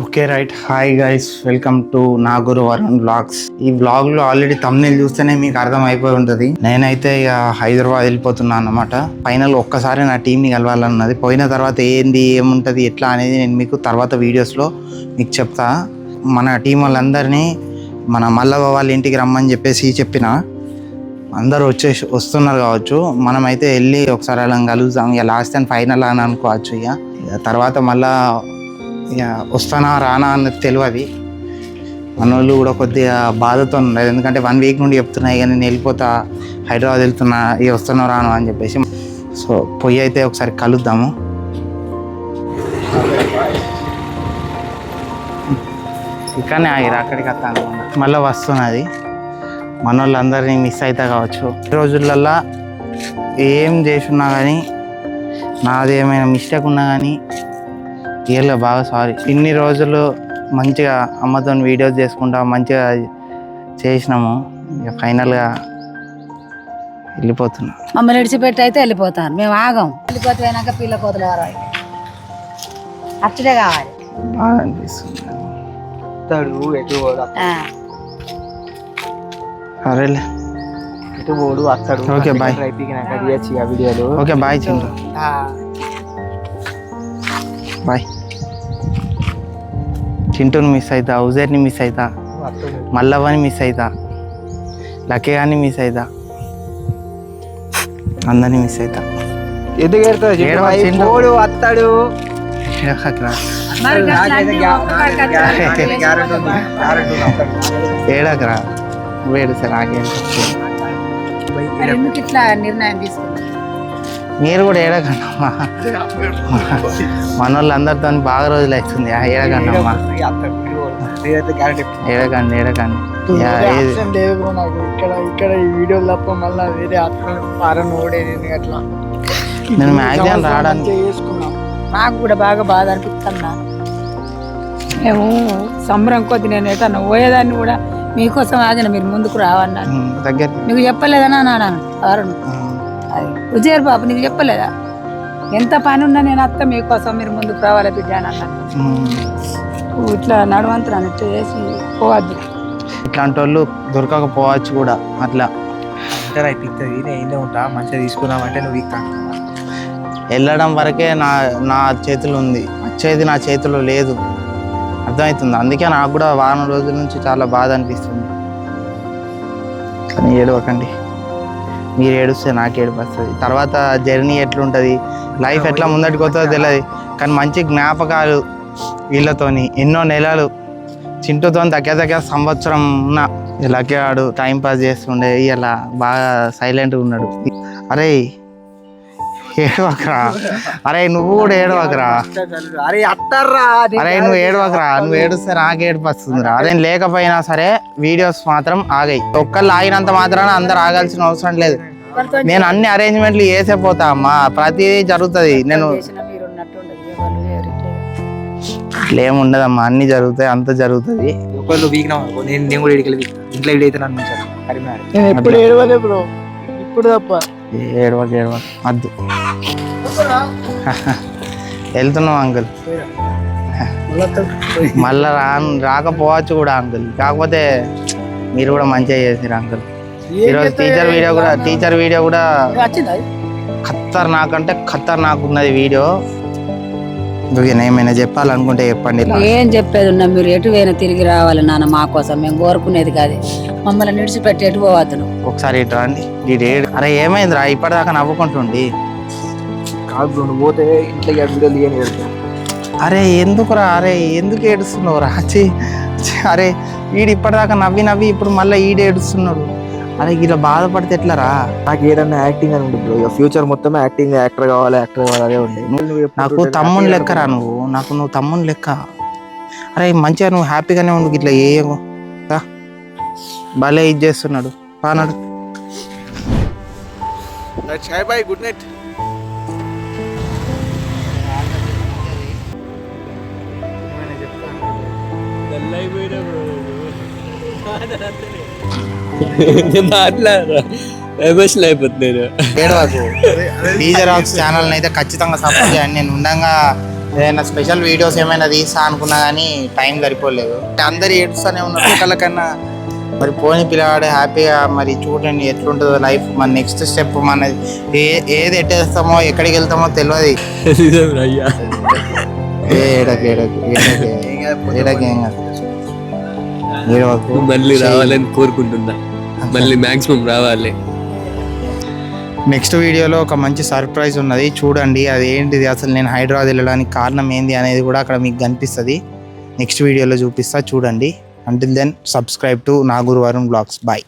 Okay right hi guys welcome to నా గురు Varun vlogs ఈ బ్లాగ్లో ఆల్రెడీ తమ్నేల్ చూస్తేనే మీకు అర్థం అయిపోయి ఉంటుంది. నేనైతే ఇక హైదరాబాద్ వెళ్ళిపోతున్నాను అన్నమాట. ఫైనల్ ఒక్కసారి నా టీంని కలవాలన్నది. పోయిన తర్వాత ఏంది ఏముంటుంది ఎట్లా అనేది నేను మీకు తర్వాత వీడియోస్లో మీకు చెప్తా. మన టీం వాళ్ళందరినీ మన మల్లవ వాళ్ళ ఇంటికి రమ్మని చెప్పేసి చెప్పిన. అందరూ వచ్చేసి వస్తున్నారు కావచ్చు. మనమైతే వెళ్ళి ఒకసారి అలా కలుద్దాం. ఇక లాస్ట్ అండ్ ఫైనల్ అని అనుకోవచ్చు ఇక తర్వాత మళ్ళీ ఇక వస్తానా రానా అన్నది తెలియదు మన వాళ్ళు కూడా కొద్దిగా బాధతో ఉన్నారు. ఎందుకంటే వన్ వీక్ నుండి చెప్తున్నాయి కానీ నేను వెళ్ళిపోతా హైదరాబాద్ వెళ్తున్నా ఇక వస్తున్నా రాను అని చెప్పేసి. సో పొయ్యి అయితే ఒకసారి కలుద్దాము. ఇక్కడనే ఆగిరు అక్కడికి వస్తాను మళ్ళీ వస్తున్నది. మన వాళ్ళందరినీ మిస్ అవుతా కావచ్చు. ఈ రోజులల్లో ఏం చేసున్నా కానీ నాది ఏమైనా మిస్టేక్ ఉన్నా కానీ రియల్గా బాగా సారీ. ఇన్ని రోజులు మంచిగా అమ్మతో వీడియోస్ చేసుకుంటా మంచిగా చేసినాము. ఇక ఫైనల్గా వెళ్ళిపోతున్నా. మమ్మల్ని విడిచిపెట్టి అయితే వెళ్ళిపోతాను మేము ఆగం. వెళ్ళిపోతే పిల్ల కోతలు ఎవరు అచ్చడే కావాలి. బాగా అనిపిస్తుంది. సరేలే. ఓకే, వీడియోలు. Okay bye Chintu. బాయ్. చింటూని మిస్ అవుతా ఉజేర్ని మిస్ అవుతా మల్లవ్వని మిస్ అవుతా లక్కీ గారిని మిస్ అవుతా అందరినీ మిస్ అవుతా ఎందుకు వస్తాడు. ఏడకరా వేడు సార్ ఆగేం ఇట్లా నిర్ణయం తీసుకున్నారు మీరు కూడా ఏడకండమ్మా. మన వాళ్ళందరితో బాగా రోజులు అవుతుంది. ఏడకండమ్మా. ఏడకండి నాకు. ఇక్కడ ఇక్కడ ఈ వీడియో తప్ప మళ్ళీ వేరే ఆప్షన్ ఫారెన్ ఓడే నేను అట్లా? నేను మ్యాక్సిమం రావడానికి మంచిగా చేసుకున్నాం. నాకు కూడా బాగా బాధ అనిపిస్తున్నా మేము సంబరం కొద్ది నేను ఎటన్నా పోయేదాన్ని కూడా మీకోసం ఆగిన మీరు ముందుకు రావన్నాను ఉమ్, దగ్గర నీకు చెప్పలేదనా నాన్న? అది ఉజేర్ బాబు నీకు చెప్పలేదా? ఎంత పని ఉన్నా నేను అత్త మీకోసం మీరు ముందుకు రావాలి బిడ్డ అని అన్నాను ఇట్లా నడవంతురాని ఇట్లా చేసి పోవద్దు. ఇట్లాంటి వాళ్ళు దొరకకపోవచ్చు కూడా అట్లా. ఇంటర్ అయిపోతుంది నేను ఉంటా మంచిగా తీసుకున్నామంటే నువ్వు వెళ్ళడం వరకే నా నా చేతిలో ఉంది. వచ్చేది నా చేతిలో లేదు. అర్థమవుతుంది? అందుకే నాకు కూడా వారం రోజుల నుంచి చాలా బాధ అనిపిస్తుంది. కానీ ఏడవకండి. మీరు ఏడుస్తే నాకు ఏడుపు వస్తుంది. తర్వాత జర్నీ ఎట్లుంటుంది? లైఫ్ ఎట్లా ముందటికి వస్తుందో తెలియదు కానీ మంచి జ్ఞాపకాలు వీళ్ళతోని ఎన్నో నెలలు చింటూతో దగ్గర దగ్గర సంవత్సరం ఉన్న ఇలాగే ఆడు టైం పాస్ చేస్తుండే. ఇలా బాగా సైలెంట్గా ఉన్నాడు. అరే ఏడవకరా. అరే నువ్వు కూడా ఏడవకరా. అరే అత్తారా అరే నువ్వు ఏడవకరా. నువ్వు ఏడుస్తే నాకు ఏడుపు వస్తుందిరా అదే లేకపోయినా సరే వీడియోస్ మాత్రం ఆగాయి. ఒక్కళ్ళు ఆగినంత మాత్రాన అందరు ఆగాల్సిన అవసరం లేదు. నేను అన్ని అరేంజ్మెంట్లు చేసే పోతా అమ్మా. ప్రతిదీ జరుగుతుంది. నేను చేసిన మీరు ఉన్నట్టు ఉండదు. ఎవరు వేరు ఇట్లా. ఇట్లా ఏమి ఉండదమ్మా. అన్ని జరుగుతాయి అంత జరుగుతుంది. ఒకళ్ళు వీక్నా నేను నేను కూడా ఇంట్లో ఎప్పుడు ఏడవలే బ్రో. ఇప్పుడు తప్ప. ఏడవక ఏడవక. వద్దు. వెళ్తున్నాం అంకుల్. మళ్ళా రా రాకపోవచ్చు కూడా అంకుల్. కాకపోతే మీరు కూడా మంచిగా చేసారు అంకుల్. ఈరోజు టీచర్ వీడియో కూడా టీచర్ వీడియో కూడా ఖత్తర్ నాకంటే ఖత్తర్ నాకు ఉన్నది వీడియో నేను ఏమైనా చెప్పాలనుకుంటే చెప్పండి. ఏం చెప్పేది ఉన్నా మీరు ఎటు పోయినా తిరిగి రావాలి నాన్న మా కోసం. మేము కోరుకునేది కాదు. మమ్మల్ని నిడిచిపెట్టి ఎటు పోవద్దు. ఒకసారి ఇటు రండి. ఏడు అరే ఏమైందిరా? ఇప్పటిదాకా నవ్వుకుంటుండి. కాదు నువ్వు పోతే ఇంట్లో అరే ఎందుకురా? అరే ఎందుకు ఏడుస్తున్నావు రా ఛీ, అరే వీడు ఇప్పటిదాకా నవ్వి నవ్వి ఇప్పుడు మళ్ళీ ఈడు అరే ఇలా బాధపడితే ఎట్లరా? నాకు ఏదన్నా యాక్టింగ్ అని ఉంటుంది బ్రో. ఇక ఫ్యూచర్ మొత్తం యాక్టింగ్ యాక్టర్ కావాలి యాక్టర్ కావాలి అదే ఉండే నాకు తమ్ముని లెక్కరా నువ్వు? నాకు నువ్వు తమ్ముని లెక్క. అరే మంచిగా నువ్వు హ్యాపీగానే ఉండు ఇట్లా ఏ భలే ఇది చేస్తున్నాడు. Chai bye good night. Emotional ఏడవకు ఛానల్ అయితే ఖచ్చితంగా సపోర్ట్ చేయండి నేను ఉండగా ఏదైనా స్పెషల్ వీడియోస్ ఏమైనా తీస్తా అనుకున్నా కానీ టైం సరిపోలేదు. అందరు ఏడుస్తూనే ఉన్నారు ఒకళ్ళ కన్నా మరి పోని పిల్లవాడు హ్యాపీగా మరి చూడండి ఎట్లుంటుందో లైఫ్ మన నెక్స్ట్ స్టెప్ మన ఏ ఏది ఎట్టేస్తామో ఎక్కడికి వెళ్తామో తెలియదు. అయ్యా ఏడకి ఏడకి ఏడకి మళ్ళీ రావాలని కోరుకుంటున్నా. మళ్ళీ మాక్సిమం రావాలి. నెక్స్ట్ వీడియోలో ఒక మంచి సర్ప్రైజ్ ఉన్నది. చూడండి అది ఏంటిది? అసలు నేను హైదరాబాద్ వెళ్ళడానికి కారణం ఏంది అనేది కూడా అక్కడ మీకు కనిపిస్తుంది. నెక్స్ట్ వీడియోలో చూపిస్తా చూడండి. Until then subscribe to Nagoor Varun blogs bye